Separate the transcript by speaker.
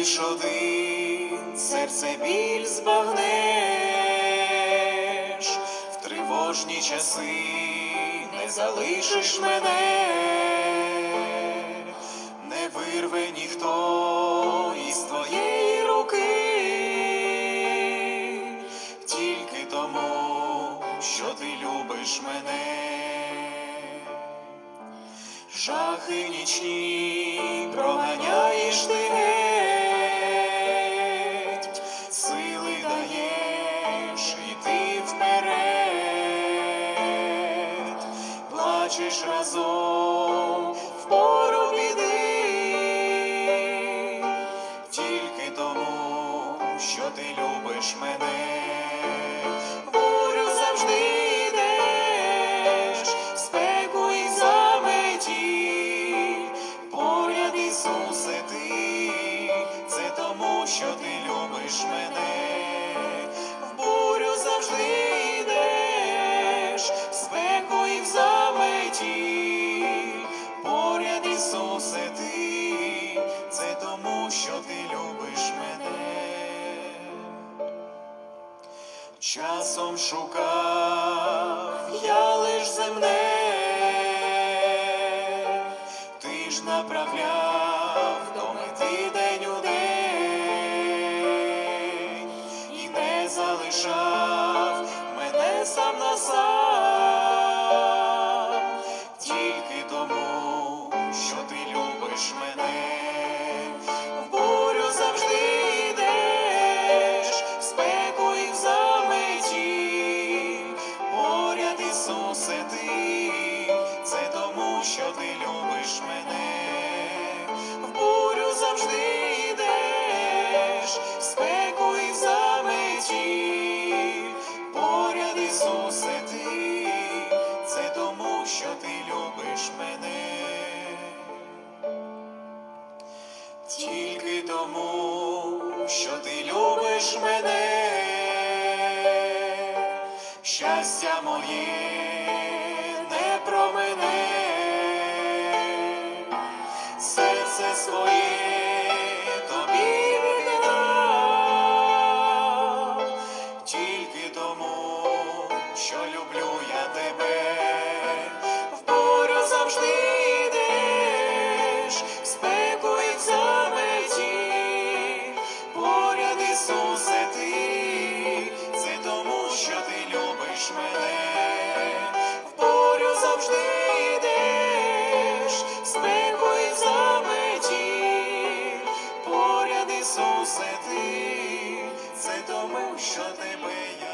Speaker 1: лиш один, серце біль збагнеш, в тривожні часи не залишиш мене, не вирве ніхто із твоєї руки, тільки тому, що ти любиш мене. Жахи нічні проганяєш ти плачеш разом в пору біди, тільки тому, що ти любиш мене. Бурю завжди Часом шукав я лиш земне, ти ж направляв до мети день у день і не залишав мене сам на сам, Тільки тому, що ти любиш мене, щастя моє не про мене, серце своє мене, в бурю завжди йдеш, спеку і в заметі, поряд Ісусе ти, це тому, що тебе я